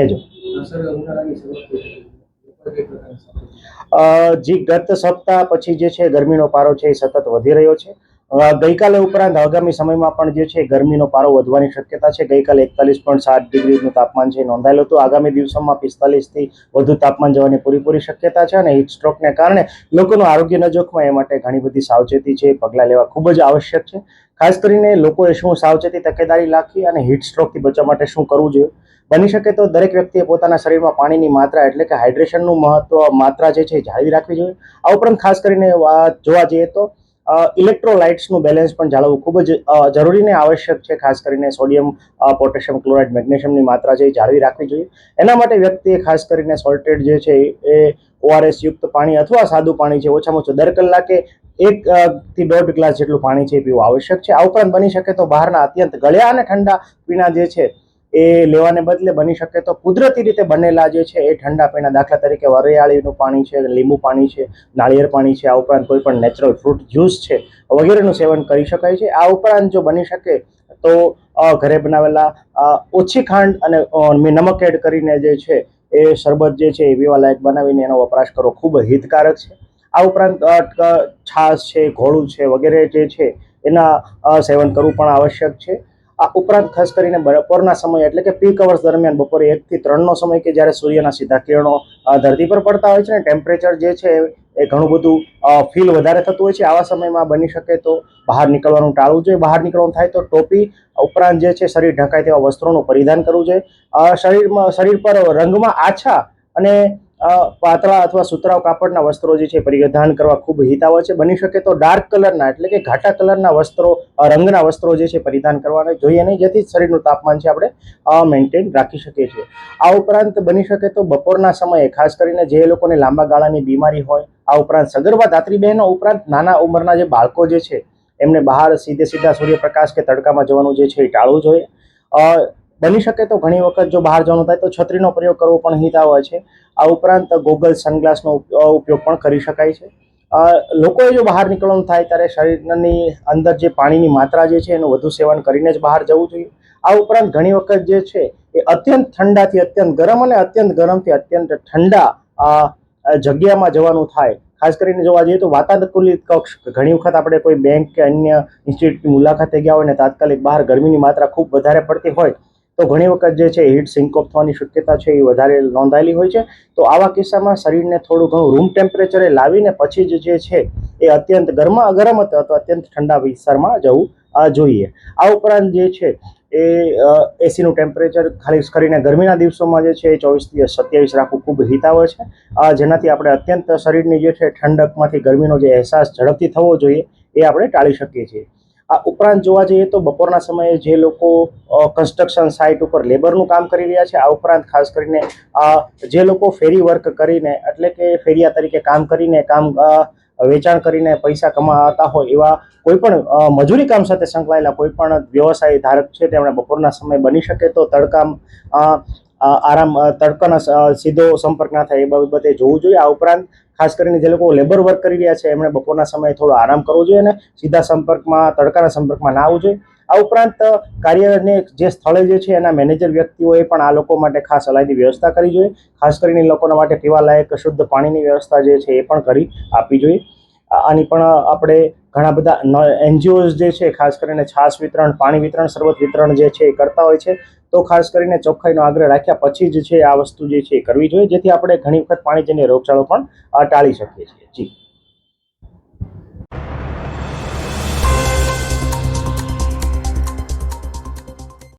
કહેજો. જી, ગત સપ્તાહ પછી જે છે ગરમીનો પારો છે એ સતત વધી રહ્યો છે. ગઈકાલે ઉપરાંત આગામી સમયમાં પણ જે છે ગરમીનો પારો વધવાની શક્યતા છે. ગઈકાલે એકતાલીસ પોઈન્ટ સાત ડિગ્રીનું તાપમાન છે નોંધાયેલું હતું. આગામી દિવસોમાં પિસ્તાલીસથી વધુ તાપમાન જવાની પૂરેપૂરી શક્યતા છે અને હીટ સ્ટ્રોકને કારણે લોકોનું આરોગ્ય ન જોખમાય એ માટે ઘણી બધી સાવચેતી છે. પગલાં લેવા ખૂબ જ આવશ્યક છે. ખાસ કરીને લોકોએ શું સાવચેતી તકેદારી રાખી અને હીટ સ્ટ્રોકથી બચવા માટે શું કરવું જોઈએ? બની શકે તો દરેક વ્યક્તિએ પોતાના શરીરમાં પાણીની માત્રા એટલે કે હાઇડ્રેશનનું મહત્વ માત્રા જે છે જાળવી રાખવી જોઈએ. આ ઉપરાંત ખાસ કરીને જોવા જઈએ તો ઇલેક્ટ્રોલાઇટ્સનું બેલેન્સ પણ જાળવવું ખૂબ જ જરૂરી ને આવશ્યક છે. ખાસ કરીને સોડિયમ પોટેશિયમ, ક્લોરાઇડ, મેગ્નેશિયમની માત્રા એ જાળવી રાખવી જોઈએ. એના માટે વ્યક્તિએ ખાસ કરીને સોલ્ટેડ જે છે એ ઓઆરએસ યુક્ત પાણી અથવા સાદું પાણી છે ઓછામાં ઓછું દર કલાકે એક થી દોઢ ગ્લાસ જેટલું પાણી છે એ પીવું આવશ્યક છે. આ ઉપરાંત બની શકે તો બહારના અત્યંત ગળ્યા અને ઠંડા પીણા જે છે એ લેવાને બદલે બની શકે તો કુદરતી રીતે બનેલા જે છે એ ઠંડા પીણા, દાખલા તરીકે વરિયાળીનું પાણી છે, લીંબુ પાણી છે, નાળિયેર પાણી છે, આ ઉપરાંત કોઈ પણ નેચરલ ફ્રૂટ જ્યુસ છે, વગેરેનું સેવન કરી શકાય છે. આ ઉપરાંત જો બની શકે તો ઘરે બનાવેલા ઓછી ખાંડ અને નમક એડ કરીને જે છે એ શરબત જે છે એ લાયક બનાવીને એનો વપરાશ કરવો ખૂબ હિતકારક છે. આ ઉપરાંત છાશ છે, ઘોળું છે, વગેરે જે છે એના સેવન કરવું પણ આવશ્યક છે. આ ઉપરાંત ખાસ કરીને બપોરના સમય એટલે કે પીક અવર્સ દરમિયાન બપોરે એકથી ત્રણનો સમય કે જ્યારે સૂર્યના સીધા કિરણો ધરતી પર પડતા હોય છે ને ટેમ્પરેચર જે છે એ ઘણું બધું ફીલ વધારે થતું હોય છે. આવા સમયમાં બની શકે તો બહાર નીકળવાનું ટાળવું જોઈએ. બહાર નીકળવાનું થાય તો ટોપી ઉપરાંત જે છે શરીર ઢંકાય તેવા વસ્ત્રોનું પરિધાન કરવું જોઈએ. શરીરમાં, શરીર પર રંગમાં આછા અને પાતળા અથવા સુતરાવ કાપડના વસ્ત્રો જે છે પરિધાન કરવા ખૂબ હિતાવ છે. બની શકે તો ડાર્ક કલરના એટલે કે ઘાટા કલરના વસ્ત્રો રંગના વસ્ત્રો જે છે પરિધાન કરવાના જોઈએ નહીં. જેથી શરીરનું તાપમાન છે આપણે મેન્ટેન રાખી શકીએ છીએ. આ ઉપરાંત બની શકે તો બપોરના સમયે, ખાસ કરીને જે લોકોને લાંબા ગાળાની બીમારી હોય, આ ઉપરાંત સગર્ભા ધાત્રી બહેનો ઉપરાંત નાના ઉંમરના જે બાળકો જે છે, એમને બહાર સીધે સીધા સૂર્યપ્રકાશ કે તડકામાં જવાનું જે છે એ ટાળવું જોઈએ. બની શકે તો ઘણી વખત જો બહાર જવાનું થાય તો છત્રીનો પ્રયોગ કરવો પણ હિતાવ છે. આ ઉપરાંત ગોગલ સનગ્લાસનો ઉપ- ઉપયોગ પણ કરી શકાય છે. લોકોએ જો બહાર નીકળવાનું થાય ત્યારે શરીરની અંદર જે પાણીની માત્રા જે છે એનું વધુ સેવન કરીને જ બહાર જવું જોઈએ. આ ઉપરાંત ઘણી વખત જે છે એ અત્યંત ઠંડાથી અત્યંત ગરમ અને અત્યંત ગરમથી અત્યંત ઠંડા જગ્યામાં જવાનું થાય. ખાસ કરીને જોવા જઈએ તો વાતાનુકૂલિત કક્ષ. ઘણી વખત આપણે કોઈ બેંક કે અન્ય ઇન્સ્ટિટ્યૂટની મુલાકાતે ગયા હોય ને તાત્કાલિક બહાર ગરમીની માત્રા ખૂબ વધારે પડતી હોય તો ઘણી વખત જે છે, હીટ સિંકોપ થવાની શક્યતા છે એ વધારે નોંધાયેલી હોય છે. તો આવા કિસ્સામાં શરીરને થોડું ઘણું રૂમ ટેમ્પરેચરે લાવીને પછી જ જે છે, એ અત્યંત ગરમા ગરમ અથવા અત્યંત ઠંડા વિસ્તારમાં જવું જોઈએ. આ ઉપરાંત જે છે, એ એસીનું ટેમ્પરેચર ખાલી કરીને ગરમીના દિવસોમાં જે છે, એ ચોવીસથી સત્યાવીસ રાખવું ખૂબ હિતાવહ છે. જેનાથી આપણે અત્યંત શરીરની જે છે, ઠંડકમાંથી ગરમીનો જે અહેસાસ ઝડપથી થવો જોઈએ, એ આપણે ટાળી શકીએ છીએ. આ ઉપરાંત જોવા જઈએ તો બપોરના સમયે જે લોકો કન્સ્ટ્રક્શન સાઇટ ઉપર લેબરનું કામ કરી રહ્યા છે, આ ઉપરાંત ખાસ કરીને જે લોકો ફેરી વર્ક કરીને, એટલે કે ફેરિયા તરીકે કામ કરીને, કામ વેચાણ કરીને પૈસા કમાતા હોય એવા કોઈ પણ મજૂરી કામ સાથે સંકળાયેલા કોઈ પણ વ્યવસાય ધારક છે તેમણે બપોરના સમયે બની શકે તો તડકામ આરામ તડકાનો સીધો સંપર્ક ના થાય એ બાબતે જોવું જોઈએ. આ ઉપરાંત ખાસ કરીને જે લોકો લેબર વર્ક કરી રહ્યા છે, એમણે બપોરના સમયે થોડો આરામ કરવો જોઈએ અને સીધા સંપર્કમાં, તડકાના સંપર્કમાં ના આવવું જોઈએ. આ ઉપરાંત કાર્યને જે સ્થળે જે છે એના મેનેજર વ્યક્તિઓએ પણ આ લોકો માટે ખાસ અલાયદી વ્યવસ્થા કરવી જોઈએ. ખાસ કરીને લોકોના માટે પીવાલાયક શુદ્ધ પાણીની વ્યવસ્થા જે છે એ પણ કરી આપવી જોઈએ. આની પણ આપણે ઘણા બધા એનજીઓઝ જે છે, ખાસ કરીને છાસ વિતરણ, પાણી વિતરણ, શરબત વિતરણ જે છે એ કરતા હોય છે. તો ખાસ કરીને ચોખ્ખાઈનો આગ્રહ રાખ્યા પછી જ છે આ વસ્તુ જે છે એ કરવી જોઈએ, જેથી આપણે ઘણી વખત પાણીજન્ય રોગચાળો પણ ટાળી શકીએ છીએ. જી.